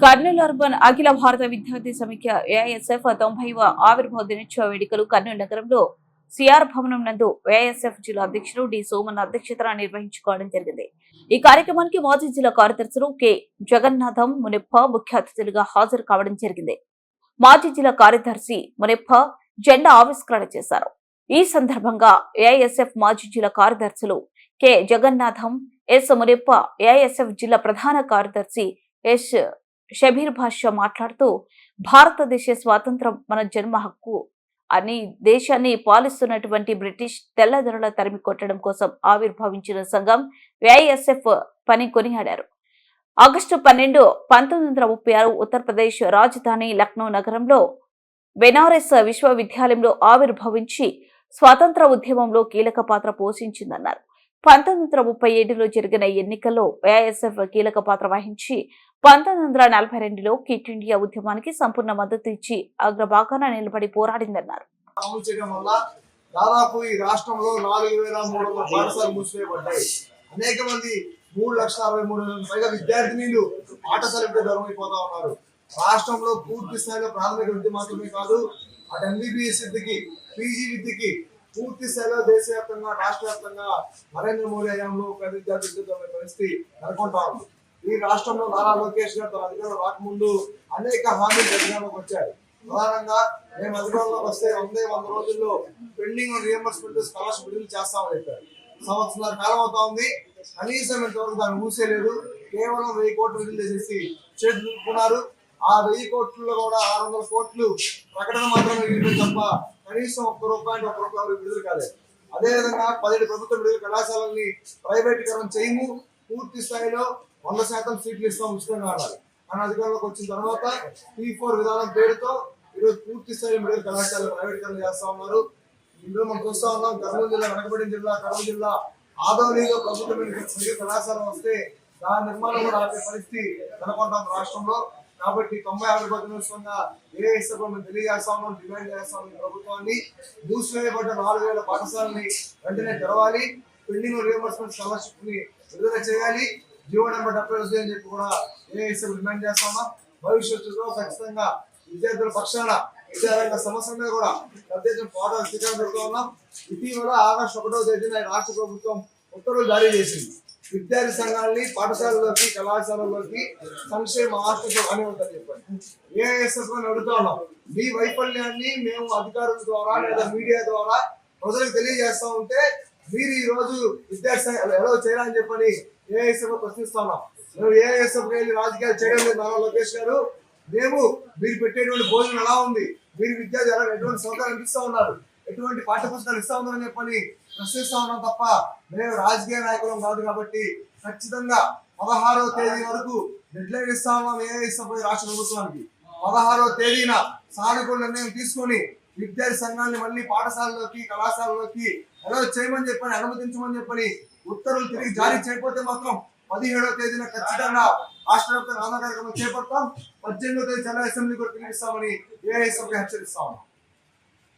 Kurnool urban అఖిల భారత విద్యార్థి సమిఖ్య AISF తొంభైవ ఆవిర్భావ దినోత్సవ వేడుకలు కర్నూలు నగరంలో సిఆర్ భవనం నందు ఏఐఎస్ఎఫ్ జిల్లా అధ్యక్షుడు డి సోమన్ అధ్యక్షతన నిర్వహించుకోవడం జరిగింది. ఈ కార్యక్రమానికి మాజీ జిల్లా కార్యదర్శులు కె జగన్నాథం మునిప్ప ముఖ్య అతిథులుగా హాజరు కావడం జరిగింది. మాజీ జిల్లా కార్యదర్శి మునిప్ప జెండా ఆవిష్కరణ చేశారు. ఈ సందర్భంగా ఏఐఎస్ఎఫ్ మాజీ జిల్లా కార్యదర్శులు K Jagannatham S Munippa AISF జిల్లా ప్రధాన కార్యదర్శి ఎస్ షబీర్ భాష మాట్లాడుతూ భారతదేశ స్వాతంత్రం మన జన్మ హక్కు అని దేశాన్ని పాలిస్తున్నటువంటి బ్రిటిష్ తెల్లదొరల తరిమి కొట్టడం కోసం ఆవిర్భవించిన సంఘం ఏఐఎస్ఎఫ్ పని కొనియాడారు. ఆగస్టు పన్నెండు పంతొమ్మిది వందల ముప్పై ఆరు ఉత్తరప్రదేశ్ రాజధాని లక్నో నగరంలో బెనారస్ విశ్వవిద్యాలయంలో ఆవిర్భవించి స్వాతంత్ర ఉద్యమంలో కీలక పాత్ర పోషించిందన్నారు. పంతొమ్మిది వందల ముప్పై ఏడులో జరిగిన ఎన్నికల్లో ఏఐఎస్ఎఫ్ కీలక పాత్ర వహించి పంతొమ్మిది వందల నలభై రెండులో కిట్ ఇండియా ఉద్యమానికి సంపూర్ణ మద్దతు ఇచ్చి అగ్రభాగాన నిలబడి పోరాడిందన్నారు. దాదాపు ఈ రాష్ట్రంలో నాలుగు వేల మూడు వందల పాఠశాలలు మూసివేయబడ్డాయి. అనేక మంది మూడు లక్షల అరవై మూడు వేల పైగా విద్యార్థినీలు పాఠశాల విద్య దూరం అయిపోతా ఉన్నారు. రాష్ట్రంలో పూర్తి స్థాయిలో ప్రాథమిక విద్య మాత్రమే కాదు అటు ఎంబీబీఎస్ విద్యకి పీజీ విద్యకి పూర్తి స్థాయిలో దేశవ్యాప్తంగా రాష్ట్ర వ్యాప్తంగా నరేంద్ర మోడీ హయాంలో ఒక విద్యార్థి పరిస్థితి నెలకొంటా ఉంది. ఈ రాష్ట్రంలో నారా లోకేష్ గారు తన అధికారంలో రాకముందు అనేక హామీలు అధికారంలోకి వచ్చాయి ప్రధానంగా మేము అధికారంలోకి వస్తే వందే వంద రోజుల్లో పెండింగ్ రియంబర్స్మెంట్ స్కాలర్షిప్ విడుదల చేస్తామని చెప్పారు. సంవత్సరాల కాలం అవుతా ఉంది. కనీసం ఇంతవరకు దాన్ని ఊసేయలేదు కేవలం వెయ్యి కోట్లు విడుదల చేసి చేతులు ఆ వెయ్యి కోట్లలో కూడా ఆరు వందల కోట్లు ప్రకటన మాత్రమే విడుదల తప్ప కనీసం ఒక్క రూపాయి ఒక్క రూపాయలు విడుదల కాలేదు అదేవిధంగా పదిహేడు ప్రభుత్వ విడుదల కళాశాలల్ని ప్రైవేటీకరణ చేయము. పూర్తి స్థాయిలో వంద శాతం సీట్లు ఇస్తాం ఉచితంగా ఆడాలి అని అధికారంలోకి వచ్చిన తర్వాత టీ ఫోర్ విధానం పేరుతో ఈరోజు పూర్తి స్థాయి మెడికల్ కళాశాల ప్రైవేటీకరణ చేస్తా ఉన్నారు. ఇందులో మనం చూస్తా ఉన్నాం కర్నూలు జిల్లా వెనకబడిన జిల్లా కర్నూలు జిల్లా ఆదోనిలో ప్రభుత్వ మెడికల్ కళాశాల వస్తే దాని నిర్మాణం కూడా ఆపే పరిస్థితి నెలకొంటాం రాష్ట్రంలో. కాబట్టి తొంభై ఆరు దినోత్సవంగా ఏ ఇష్టం మేము తెలియజేస్తా డిమాండ్ చేస్తా ప్రభుత్వాన్ని. మూసివేయబడ్డ నాలుగు వేల పాఠశాలని వెంటనే తెరవాలి. పెండింగ్ రియంబర్స్మెంట్ స్కాలర్షిప్ని విడుదల చేయాలి. జీవో నెంబర్ డెబ్బై వస్తుంది అని చెప్పి కూడా ఏఎస్ఎఫ్ డిమాండ్ చేస్తామా. భవిష్యత్తులో ఖచ్చితంగా విద్యార్థుల పక్షాన విద్యారంగ సమస్య మీద కూడా పెద్ద ఎత్తున పోరాటం శ్రీకారం పెడుతూ ఉన్నాం ఇటీవల ఆగస్టు ఒకటో తేదీన రాష్ట్ర ప్రభుత్వం ఉత్తర్వులు జారీ చేసింది. విద్యార్థి సంఘాలని పాఠశాలలోకి కళాశాలలోకి సంక్షేమ హాస్టల్ అని ఉంటుంది చెప్పండి. ఏఎస్ఎఫ్ అని అడుగుతా ఉన్నాం. మీ వైఫల్యాన్ని మేము అధికారుల ద్వారా లేదా మీడియా ద్వారా ప్రజలకు తెలియజేస్తా ఉంటే మీరు ఈ రోజు విద్యార్థి ఎలా చేయాలని చెప్పని ఏఎస్ఎఫ్ ప్రశ్నిస్తా ఉన్నాం. మేము ఏఎస్ఎఫ్ వెళ్ళి రాజకీయాలు చేయడం లేదు నారా లోకేష్ గారు. మేము మీరు పెట్టేటువంటి భోజనం ఎలా ఉంది? మీరు విద్యార్థి ఎలా ఎటువంటి సౌకర్యం ఇస్తా ఉన్నారు? ఎటువంటి పాఠ్య పుస్తకాలు ఇస్తా ఉన్నారని చెప్పని ప్రశ్నిస్తా ఉన్నాం తప్ప మేము రాజకీయ నాయకులం కాదు కాబట్టి ఖచ్చితంగా పదహారవ తేదీ వరకు డెడ్లైన్ ఇస్తా ఉన్నాం ఏ ఇష్టపోయి రాష్ట్ర ప్రభుత్వానికి. పదహారవ తేదీన సానుకూల నిర్ణయం తీసుకొని విద్యార్థి సంఘాన్ని మళ్ళీ పాఠశాలలోకి కళాశాలలోకి ఎలా చేయమని చెప్పని అనుమతించమని చెప్పని ఉత్తర్వులు తిరిగి జారీ చేయకపోతే మాత్రం పదిహేడవ తేదీన ఖచ్చితంగా రాష్ట్ర వ్యాప్తంగా ఆందోళన కార్యక్రమం చేపడతాం. పద్దెనిమిదవ తేదీ జనరల్ అసెంబ్లీ కూడా పిలిపిస్తామని ఏఐఎస్ హెచ్చరిస్తా ఉన్నాం.